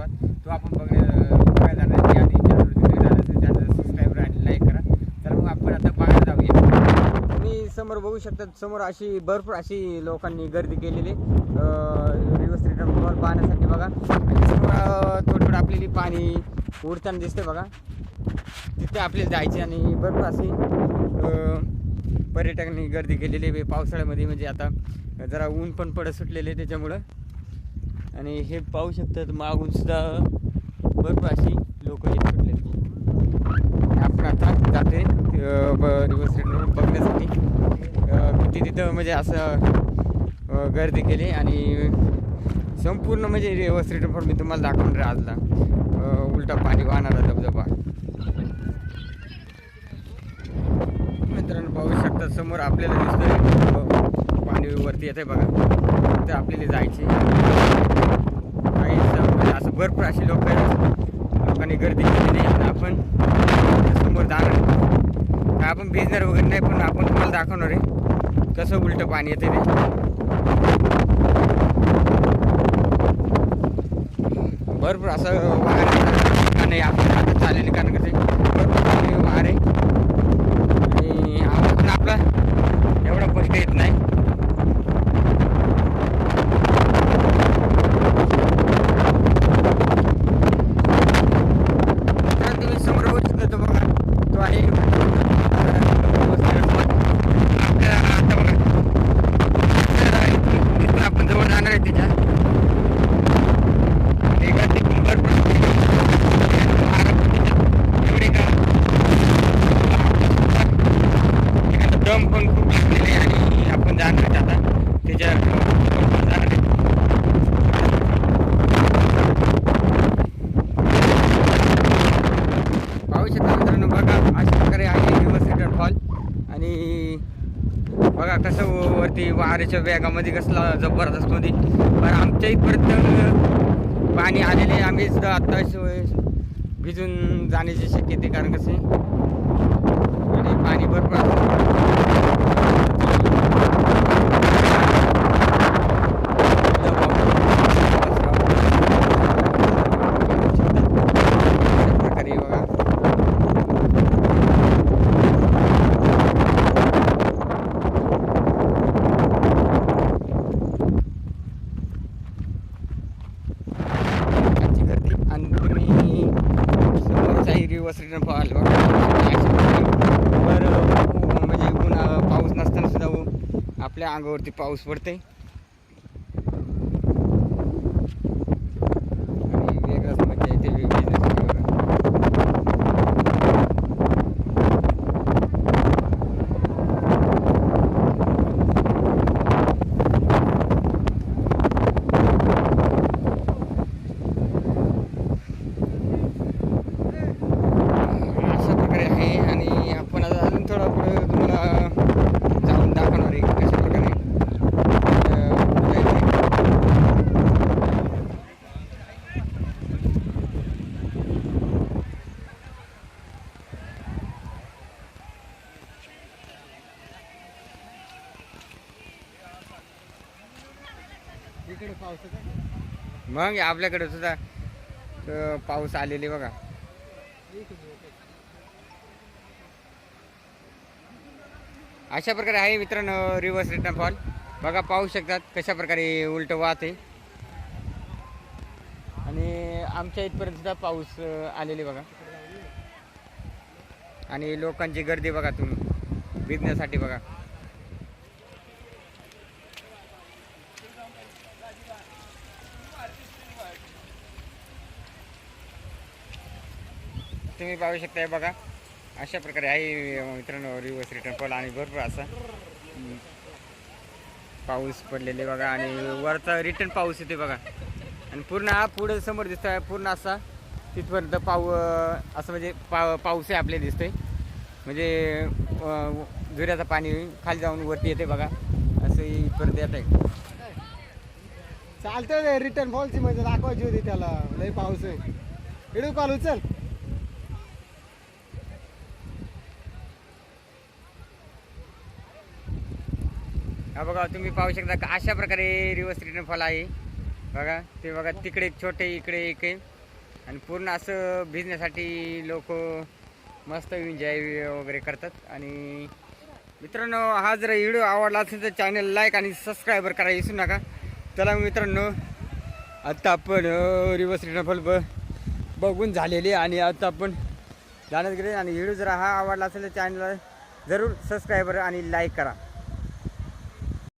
महत्त्वात तो आपण बघणे बघायला जाणार आहे. आधी चॅनल झालं त्याचं सबस्क्राईबर आणि लाईक करा. तर मग आपण आता बघायला जाऊया. तुम्ही समोर बघू शकतात समोर अशी भरपूर अशी लोकांनी गर्दी केलेली रिव्हर्स रिटर्न बॉल पाहण्यासाठी बघा. आणि समोर थोडं थोडं आपल्याली पाणी उडताना दिसते बघा. तिथे आपल्याला जायचे आणि भरपूर अशी पर्यटकांनी गर्दी केलेली आहे. पावसाळ्यामध्ये म्हणजे आता जरा ऊन पण पडत सुटलेले त्याच्यामुळं. आणि हे पाहू शकतात मागून सुद्धा भरपूर अशी लोक येत सुटले आपण आता जाते रिवर्स रिटर्न बघण्यासाठी. किती तिथं म्हणजे असं गर्दी केली आणि संपूर्ण म्हणजे रिव्हर्स रिटर्न मी तुम्हाला दाखवून राहिला आजला. उलटा पाणी वाहणारा धबधबा. मित्रांनो पाहू शकता समोर आपल्याला दिसतोय. हो, पाणी वरती येत आहे बघा. तर आपल्याला जायचे काही असं म्हणजे असं भरपूर अशी लोक लोकांनी गर्दी केली नाही. आणि आपण समोर जाणार आपण भिजणार वगैरे नाही पण आपण तुम्हाला दाखवणार आहे. कसं उलटं पाणी येते ते. भरपूर असं वार नाही आपण आता चालेल कारण कसं भरपूर पाणी आहे. आणि आपण आपला एवढा कष्ट येत नाही तर तुम्ही समोर बघू शकता तो बघा तो आहे आपल्या आता बघा तर इथून आपण जवळ जाणार आहे तिच्या ते गर्दी पण भरपूर एवढे का दम पण खूप लागलेले आहे आणि आपण जाणार आहे आता त्याच्या जाणार आहे पाहू शकता मित्रांनो बघा अशा प्रकारे आहे रिव्हर्स रिटर्न फॉल आणि बघा कसं व- वरती वाऱ्याच्या वेगामध्ये कसला जबरदस्त मध्ये पण आमच्या इथपर्यंत पाणी आलेले आम्ही आत्ता भिजून जाण्याची शक्यते कारण कसे आणि पाणी भरपूर असतं. अशा प्रकारे बघा आजची गर्दी आणि तुम्ही दिवस रिवर्स रिटर्न हो, हो, म्हणजे ऊन पाऊस नसताना सुद्धा हो, आपल्या अंगावरती पाऊस पडते आणि वेगळंच मजा येते बिझनेससाठी बघा अशा प्रकारे आहे आणि आपण आता अजून थोडा पुढे तुम्हाला जाऊन दाखवणार आहे की कशा प्रकारे अं, जायचं. इकडे पावसाचा मग आपल्याकडे सुद्धा पाऊस आलेले बघा. अशा प्रकारे आहे मित्रांनो रिव्हर्स रिटर्न फॉल बघा पाहू शकतात कशा प्रकारे उलट वाहत. आहे आणि आमच्या इथपर्यंत सुद्धा पाऊस आलेले बघा. आणि लोकांची गर्दी बघा तुम्ही. भिजण्यासाठी बघा. तुम्ही पाहू शकताय बघा. अशा प्रकारे आहे मित्रांनो रिवर्स रिटर्न फॉल आणि भरपूर असा पाऊस पडलेले बघा आणि वरचा रिटर्न पाऊस येते बघा. आणि पूर्ण हा पुढे समोर दिसतोय पूर्ण असा तिथपर्यंत पाऊ असं म्हणजे पा पाऊस आहे आपल्याला दिसतोय. म्हणजे झुऱ्याचं पाणी खाली जाऊन वरती येते बघा. असं इथपर्यंत येत आहे. चालतं रिटर्न फॉलची म्हणजे दाखवायची होती त्याला. लय पाऊस आहे. इडू कॉल उचल. हा बघा तुम्ही पाहू शकता का अशा प्रकारे रिवर्स रिटर्न फॉल आहे. बघा ते बघा तिकडे एक छोटे इकडे एक आणि पूर्ण असं भिजण्यासाठी लोक मस्त एन्जॉय वगैरे करतात. आणि मित्रांनो हा जर व्हिडिओ आवडला असेल तर चॅनल लाईक आणि सबस्क्राईबर करायला विसरू नका. चला मित्रांनो आत्ता आपण रिवर्स रिटर्न ब बघून झालेले आणि आता आपण जाण्यात गेले आणि व्हिडिओ जर हा आवडला असेल तर चॅनलला जरूर सबस्क्राईबर आणि लाईक करा.